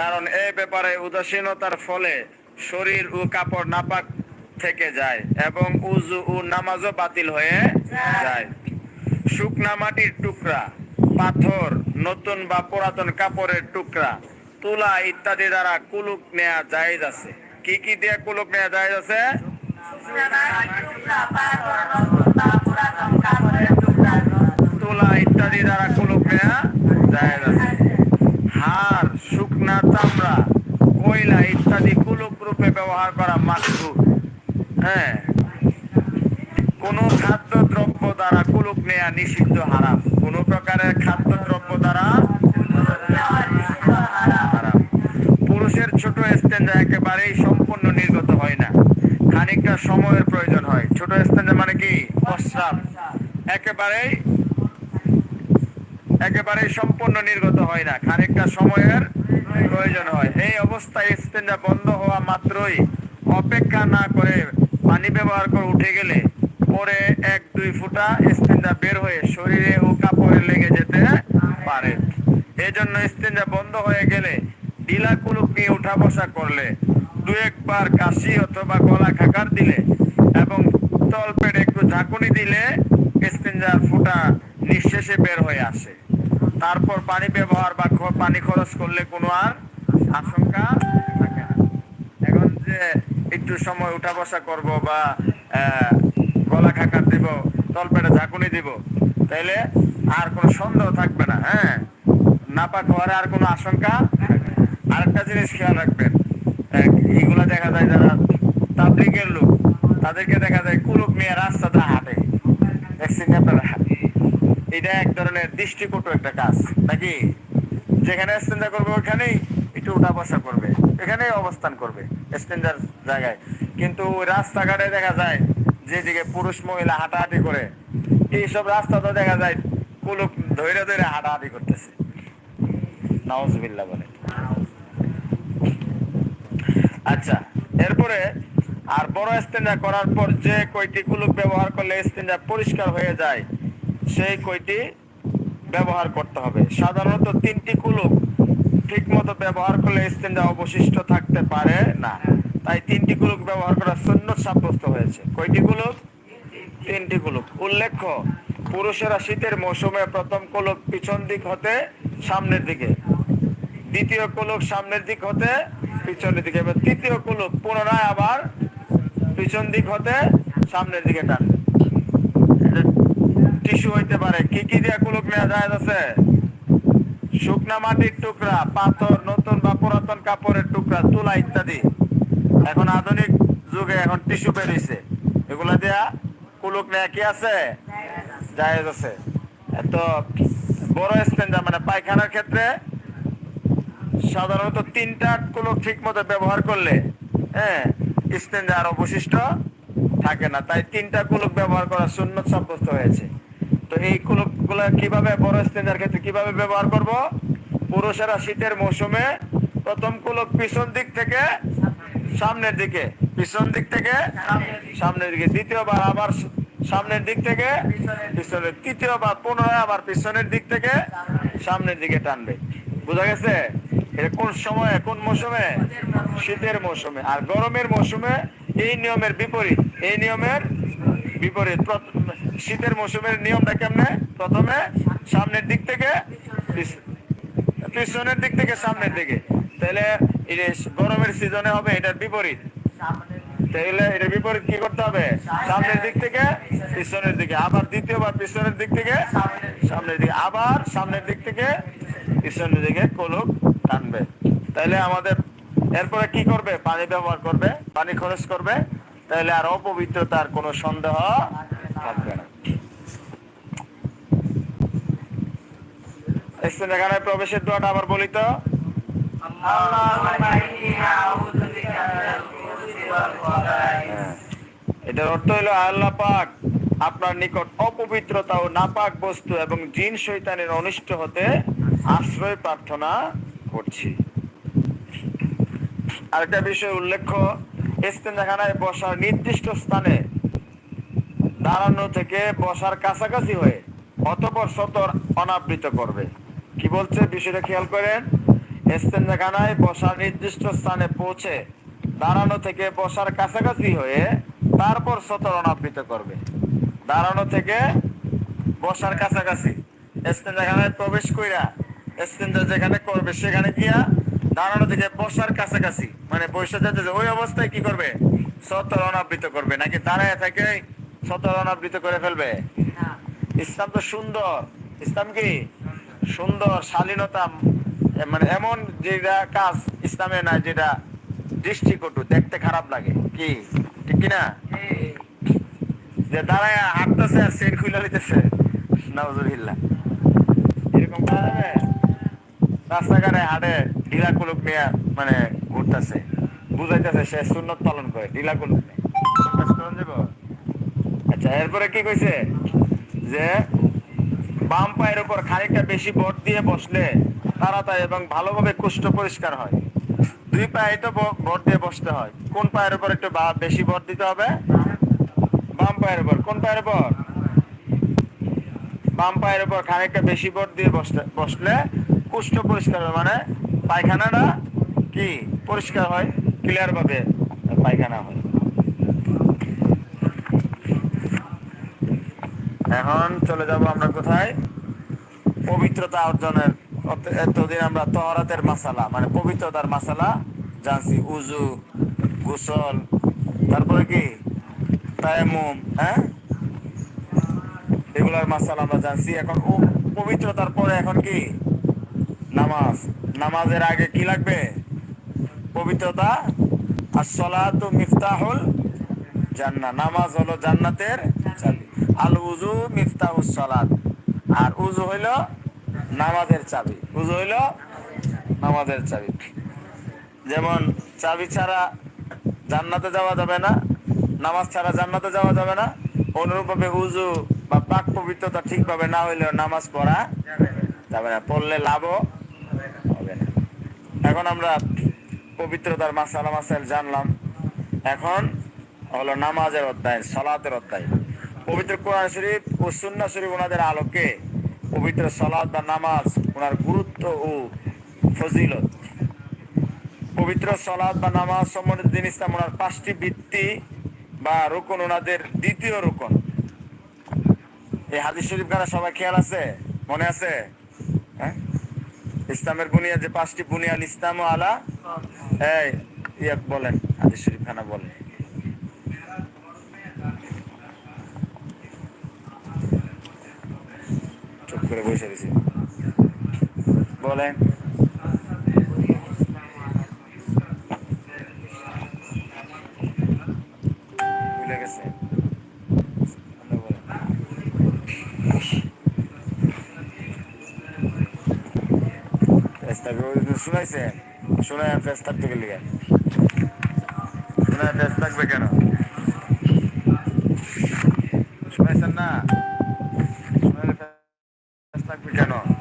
কারণ এই ব্যাপারে উদাসীনতার ফলে শরীর ও কাপড় নাপাক থেকে যায় এবং উজু ও নামাজও বাতিল হয়ে যায়। শুকনা মাটির টুকরা, পাথর, নতুন বা পুরাতন কাপড়ের টুকরা, তুলা ইত্যাদি দ্বারা কুলুক নেয়া জায়েজ আছে। কি কি দিয়ে কুলুক নেওয়া জায়েজ আছে? তুলা ইত্যাদি দ্বারা কুলুক নেওয়া জায়েজ আছে। হাড় শুকনা চামড়া, কয়লা ইত্যাদি কুলুক রূপে ব্যবহার করা মাকরু হ্যাঁ কোন খাদ্য দ্রব্য দ্বারা কুলুক নেয়া নিষিদ্ধ হারাম। কোন প্রকারের খাদ্য দ্রব্য দ্বারা পুরুষের ছোট স্টেঞ্জা একেবারেই সম্পূর্ণ নির্গত হয় না। খানিকটা সময়ের প্রয়োজন হয়। ছোট স্টেঞ্জা মানে কি? প্রস্রাব একেবারেই একেবারেই সম্পূর্ণ নির্গত হয় না। খানিকটা সময়ের প্রয়োজন হয়। এই অবস্থায় স্টেঞ্জা বন্ধ হওয়া মাত্রই অপেক্ষা না করে পানি ব্যবহার করে উঠে গেলে পরে এক দুই ফুটা স্টেঞ্জা বের হয়ে শরীরে ও কাপড়ে লেগে যেতে পারে। এই জন্য স্টেঞ্জা বন্ধ হয়ে গেলে ঢিলা কুলুক নিয়ে উঠা বসা করলে, দু একবার কাশি অথবা গলা খাকার দিলে এবং তলপেটে একটু ঝাঁকুনি দিলে স্টেঞ্জার ফুটা নিঃশেষে বের হয়ে আসে। তারপর পানি ব্যবহার বা পানি খরচ করলে কোনো আর আশঙ্কা থাকে না। এখন যে একটু সময় উঠা বসা করব বা গলা খাকার দিব, তলপেটে ঝাঁকুনি দিব, তাইলে আর কোনো সন্দেহ থাকবে না হ্যাঁ? নাপাক হওয়ার আর কোনো আশঙ্কা। আরেকটা জিনিস খেয়াল রাখবেন এইগুলা দেখা যায় যারা তাবলিগের লোক, তাদেরকে দেখা যায় কুলুক নিয়ে রাস্তাতে হাঁটে দেখছেন আপনারা এটা এক ধরনের দৃষ্টিকটু একটা কাজ, নাকি? যেখানে স্টেঞ্জা করবে ওখানেই একটু উঠা বসা করবে, এখানেই অবস্থান করবে স্টেঞ্জার জায়গায়। কিন্তু রাস্তাঘাটে দেখা যায়, যেদিকে পুরুষ মহিলা হাঁটাহাঁটি করে, এইসব রাস্তা তো দেখা যায় কুলুক ধৈরে ধৈরে হাঁটাহাঁটি করতেছে। নওয়াজবিল্লাহ বলে। আচ্ছা এরপরে আর বড় স্টেঞ্জা করার পর যে কয়টি কুলুক ব্যবহার করলে স্টেঞ্জা পরিষ্কার হয়ে যায় সেই কয়টি ব্যবহার করতে হবে। সাধারণত তিনটি কুলুক ঠিক মতো ব্যবহার করলে স্টেঞ্জা অবশিষ্ট থাকতে পারে না। তাই তিনটি কুলুক ব্যবহার করা সুন্নত সাব্যস্ত হয়েছে। কয়টি কুলুক তিনটি কুলুক উল্লেখ্য, পুরুষেরা শীতের মৌসুমে প্রথম কুলুক পিছন দিক হতে সামনের দিকে, দ্বিতীয় কুলুক সামনের দিক হতে পিছনের দিকে এবার তৃতীয় কুলুক পুনরায় আবার পিছন দিক হতে সামনের দিকে টান। টিস্যু হইতে পারে। কি কি দিয়ে কুলুক নেওয়া যায় আছে? শুকনা মাটির টুকরা, পাথর, নতুন বা পুরাতন কাপড়ের টুকরা, তুলা ইত্যাদি। এখন আধুনিক যুগে এখন টিস্যু বেরিয়েছে এগুলা দিয়া কুলুক নেয়া কি আছে? জায়েজ আছে। তো বড় স্টেঞ্জার মানে পায়খানার ক্ষেত্রে সাধারণত তিনটা কুলক ঠিক মতো ব্যবহার করলে হ্যাঁ স্টেঞ্জার অবশিষ্ট থাকে না। তাই তিনটা কুলক ব্যবহার করা সুন্নত সাব্যস্ত হয়েছে। তো এই কুলকগুলা কীভাবে বড় স্টেঞ্জার ক্ষেত্রে কীভাবে ব্যবহার করব? পুরুষেরা শীতের মৌসুমে প্রথম কুলক পিছন দিক থেকে সামনের দিকে, পিছন দিক থেকে সামনের দিকে, দ্বিতীয়বার আবার সামনের দিক থেকে পিছনের, তৃতীয়বার পুনরায় আবার পিছনের দিক থেকে সামনের দিকে টানবে। বোঝা গেছে? কোন সময়ে, কোন মৌসুমে? শীতের মৌসুমে। আর গরমের মৌসুমে এই নিয়মের বিপরীত, এই নিয়মের বিপরীত। শীতের মৌসুমের নিয়মটা কেমনে? প্রথমে সামনের দিক থেকে পিছনের দিক থেকে সামনের দিকে। তাহলে গরমের সিজনে হবে, এটার বিপরীত। তাহলে এটার বিপরীত কি করতে হবে? সামনের দিক থেকে, পিছনের দিকে। আবার দ্বিতীয়বার পিছনের দিক থেকে, সামনের দিকে। আবার সামনের দিক থেকে, পিছনের দিকে কলুক টানবে। তাহলে আমাদের এরপরে কি করবে? পানি ব্যবহার করবে, পানি খরচ করবে। তাহলে আর অপবিত্রতার কোনো সন্দেহ থাকবে না। এখানে প্রবেশের দোয়াটা আবার বলি তো। হ্যাঁ। এটার অর্থ হলো আল্লাহ পাক আপনার নিকট অপবিত্রতা ও নাপাক বস্তু এবং জিন শৈতানের অনিষ্ট হতে আশ্রয় প্রার্থনা করছি। আরেকটা বিষয় উল্লেখ্য, ইস্তেঞ্জাখানায় বসার নির্দিষ্ট স্থানে দাঁড়ানো থেকে বসার কাছাকাছি হয়ে অতপর সতর অনাবৃত করবে। কি বলছে? বিষয়টা খেয়াল করেন। ইস্তেঞ্জাখানায় বসার নির্দিষ্ট স্থানে পৌঁছে দাঁড়ানো থেকে বসার কাছাকাছি হয়ে তারপর সতরণ আবৃত করবে। দাঁড়ানো থেকে বসার কাছাকাছি। প্রবেশ কইরা ইস্তেঞ্জা যেখানে করবে সেখানে গিয়া দাঁড়ানো থেকে বসার কাছাকাছি। মানে বসে যেতে ওই অবস্থায় কি করবে? সতরণ আবৃত করবে। নাকি দাঁড়ায় থেকে সতরণ আবৃত করে ফেলবে? ইসলাম তো সুন্দর। ইসলাম কি? সুন্দর শালীনতা মানে এমন যেটা কাজ ইসলামে না যেটা দৃষ্টিকটু দেখতে খারাপ লাগে। কি? ঠিক কিনা? যে দাঁড়ায় হাঁটতেছে আর সেট খুলে নিতেছে নাউজুবিল্লাহ। এরকম রাস্তাঘাটে হাঁটে ঢিলা কুলুক নিয়ে মানে ঘুরতেছে। বুঝাইতেছে সে সুন্নত পালন করে, ঢিলা কুলুক নিয়ে? আচ্ছা এরপরে কি কইছে? যে বাম পায়ের উপর খানিকটা বেশি ভর দিয়ে বসলে তাড়াতাড়ি এবং ভালোভাবে কুষ্ঠ পরিষ্কার হয়। দুই পায়ে তো ভর দিয়ে বসতে হয়। কোন পায়ের উপর একটু বেশি ভর দিতে হবে? বাম পায়ের উপর। কোন পায়ের উপর? বাম পায়ের উপর খানিকটা বেশি ভর দিয়ে বসতে বসলে কুষ্ঠ পরিষ্কার হয়। মানে পায়খানাটা কি? পরিষ্কার হয় ক্লিয়ার ভাবে পায়খানা হয়। এখন চলে যাব আমরা কোথায়? পবিত্রতা অর্জনের এতদিন আমরা তহরাতের মাসালা মানে পবিত্রতার মাসালা জানছি। উজু গোসল, তারপরে কি? তায়ামুম হ্যাঁ? এগুলার মাসালা আমরা জানছি। এখন পবিত্রতার পরে এখন কি? নামাজ। নামাজের আগে কি লাগবে? পবিত্রতা? আর সলাতু মিফতাহুল জান্নাত নামাজ হলো জান্নাতের চাবি। আল উজু মিফতাহুস সালাত। আর উজু হইল নামাজের চাবি। উজু হইল নামাজের চাবি। যেমন চাবি ছাড়া জান্নাতে যাওয়া যাবে না, নামাজ ছাড়া জান্নাতে যাওয়া যাবে না, অনুরূপভাবে উজু বা পাক পবিত্রতা ঠিকভাবে না হইলেও নামাজ পড়া যাবে না। পড়লে লাভও হবে না। এখন আমরা পবিত্রতার মাসালা মাসাইল জানলাম। এখন হলো নামাজের অধ্যায়, সলাতের অধ্যায়। পবিত্র কোরআন শরীফ ও সুন্না শরীফ ওনাদের আলোকে পবিত্র সলাৎ বা নামাজ ওনার গুরুত্ব ও ফজিলত। পবিত্র সলাৎ বা নামাজ সম্বন্ধিত দিন ইসলাম ওনার পাঁচটি ভিত্তি বা রুকন ওনাদের দ্বিতীয় রুকন। এই হাদিস শরীফ খানা সবাই খেয়াল আছে? মনে আছে? হ্যাঁ? ইসলামের বুনিয়াদ যে পাঁচটি বুনিয়াদ ইসলাম আলা এই বলেন, হাদিস শরীফ খানা বলেন। করে বসে রয়েছে। বলেন। শুনাইছে শোনায় ফেস থাকতে গেলে শুনে ফেস থাকবে কেন? শুনাইছেন না? We 了